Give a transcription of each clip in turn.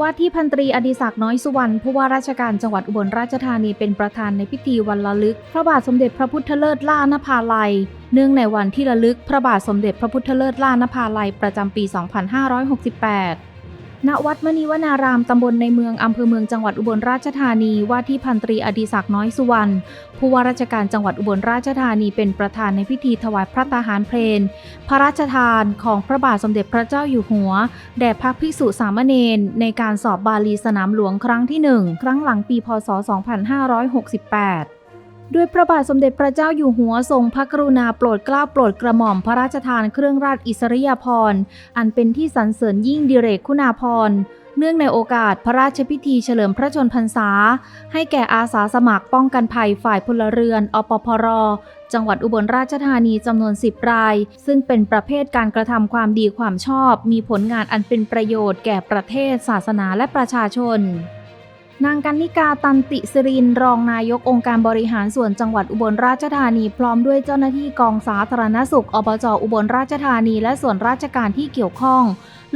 ว่าที่พันตรีอดิศักดิ์น้อยสุวรรณผู้ว่าราชการจังหวัดอุบลราชธานีเป็นประธานในพิธีวันละลึก พระบาทสมเด็จพระพุทธเลิศล่านภาลัย เนื่องในวันที่ระลึกพระบาทสมเด็จพระพุทธเลิศล่านภาลัยประจำปี 2568 ณวัดมณีวนาราม ตำบลในเมือง อำเภอเมืองจังหวัดอุบลราชธานี ว่าที่พันตรีอดิศักดิ์น้อยสุวรรณ ผู้ว่าราชการจังหวัดอุบลราชธานีเป็นประธานในพิธีถวายพระตาหารเพลน พระราชทานของพระบาทสมเด็จพระเจ้าอยู่หัว แด่พระภิกษุสามเณรในการสอบบาลีสนามหลวงครั้งที่หนึ่งครั้งหลังปี พศ 2568 ด้วยพระบาทสมเด็จพระเจ้าอยู่หัวทรงพระกรุณาโปรดเกล้าโปรดกระหม่อมพระราชทานเครื่องราชอิสริยาภรณ์ อันเป็นที่สรรเสริญยิ่งดิเรกคุณาภรณ์เนื่องในโอกาสพระราชพิธีเฉลิมพระชนพรรษา ให้แก่อาสาสมัครป้องกันภัยฝ่ายพลเรือน อปพร จังหวัดอุบลราชธานีจำนวน 10 ราย ซึ่งเป็นประเภทการกระทำความดีความชอบ มีผลงานอันเป็นประโยชน์แก่ประเทศ ศาสนาและประชาชน นางกันนิกาตันติสิริน รองนายกองค์การบริหารส่วนจังหวัดอุบลราชธานี พร้อมด้วยเจ้าหน้าที่กองสาธารณสุขอบจอุบลราชธานี และส่วนราชการที่เกี่ยวข้อง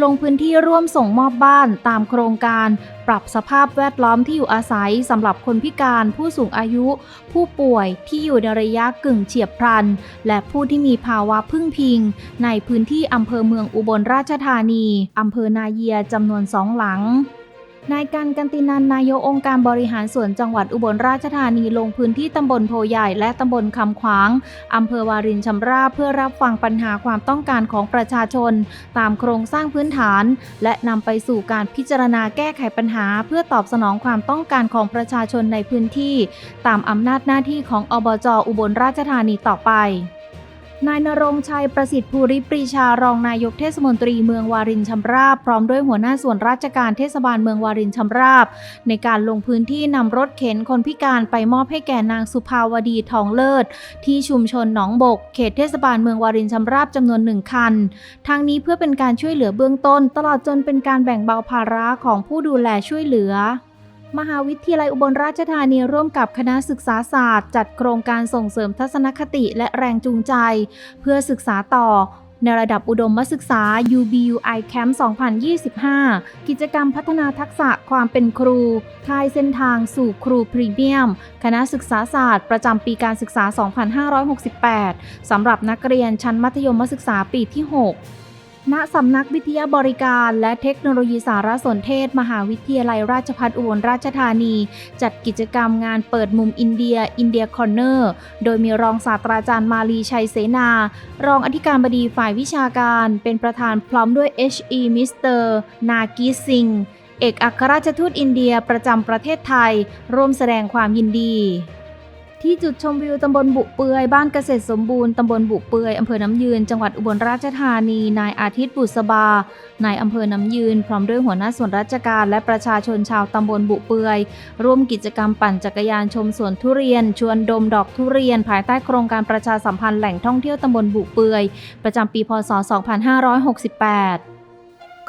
ลงพื้นที่ร่วมส่งมอบบ้านตามโครงการ ปรับสภาพแวดล้อมที่อยู่อาศัยสำหรับคนพิการ ผู้สูงอายุ ผู้ป่วยที่อยู่ในระยะกึ่งเฉียบพลัน และผู้ที่มีภาวะพึ่งพิง ในพื้นที่อำเภอเมืองอุบลราชธานีอำเภอนาเยียจำนวนสองหลัง นายกันกันตินันนายกองค์การบริหารส่วนจังหวัดอุบลราชธานีลงพื้นที่ตำบลโพใหญ่และตำบลคำขวางอำเภอวารินชำราบเพื่อรับฟังปัญหาความต้องการของประชาชน ตามโครงสร้างพื้นฐาน และนำไปสู่การพิจารณาแก้ไขปัญหา เพื่อตอบสนองความต้องการของประชาชนในพื้นที่ ตามอำนาจหน้าที่ของอบจอุบลราชธานีต่อไป นายนรงชัยประสิทธิ์ภูริปรีชารองนายกเทศมนตรีเมืองวารินชำราบ พร้อมด้วยหัวหน้าส่วนราชการเทศบาลเมืองวารินชำราบ ในการลงพื้นที่นำรถเข็นคนพิการไปมอบให้แก่นางสุภาวดีทองเลิศ ที่ชุมชนหนองบก เขตเทศบาลเมืองวารินชำราบจำนวนหนึ่งคัน ทางนี้เพื่อเป็นการช่วยเหลือเบื้องต้น ตลอดจนเป็นการแบ่งเบาภาระของผู้ดูแลช่วยเหลือ มหาวิทยาลัยอุบลราชธานีร่วมกับคณะศึกษาศาสตร์ จัดโครงการส่งเสริมทัศนคติและแรงจูงใจ เพื่อศึกษาต่อในระดับอุดมศึกษา UBUI Camp 2025 กิจกรรมพัฒนาทักษะความเป็นครู ทายเส้นทางสู่ครูพรีเมียม คณะศึกษาศาสตร์ ประจำปีการศึกษา 2568 สำหรับนักเรียนชั้นมัธยมศึกษาปีที่ 6 ณสำนักวิทยาบริการและเทคโนโลยีสารสนเทศ มหาวิทยาลัยราชภัฏอุบลราชธานี จัดกิจกรรมงานเปิดมุมอินเดียอินเดียคอร์เนอร์ โดยมีรองศาสตราจารย์มาลีชัยเสนา รองอธิการบดีฝ่ายวิชาการ เป็นประธานพร้อมด้วย H.E. มิสเตอร์นากิซิงเอกอัครราชทูตอินเดียประจำประเทศไทย ร่วมแสดงความยินดี ที่จุดชมวิวตำบลบุเปือยบ้านเกษตรสมบูรณ์ตำบลบุเปือยอำเภอน้ำยืน จังหวัดอุบลราชธานี นายอาทิตย์บุษบา นายอำเภอน้ำยืน พร้อมด้วยหัวหน้าส่วนราชการ และประชาชนชาวตำบลบุเปือย ร่วมกิจกรรมปั่นจักรยานชมสวนทุเรียน ชวนดมดอกทุเรียน ภายใต้โครงการประชาสัมพันธ์แหล่งท่องเที่ยวตำบลบุเปือย ประจำปีพศ 2568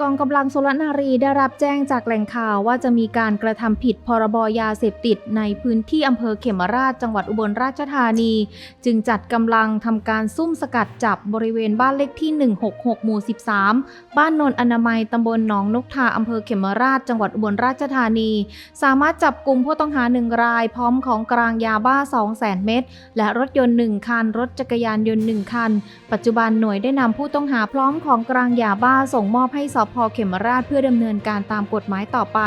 กองกำลังโซลนารีได้รับแจ้งจากแหล่งข่าวว่าจะมีการกระทำผิดพรบยาเสพติดในพื้นที่อำเภอเขมราชจังหวัดอุบลราชธานี จึงจัดกำลังทำการซุ่มสกัดจับบริเวณบ้านเลขที่ 166 หมู่ 13 บ้านนนอนามัยตำบลหนองนกทาอำเภอเขมราชจังหวัดอุบลราชธานี สามารถจับกลุ่มผู้ต้องหาหนึ่งราย พร้อมของกลางยาบ้า 200,000 เม็ดและรถยนต์ 1 คัน รถจักรยานยนต์ 1 คัน ปัจจุบันหน่วยได้นำผู้ต้องหาพร้อมของกลางยาบ้าส่งมอบให้สอบพเขมราชเพื่อดำเนินการตามกฎหมายต่อไป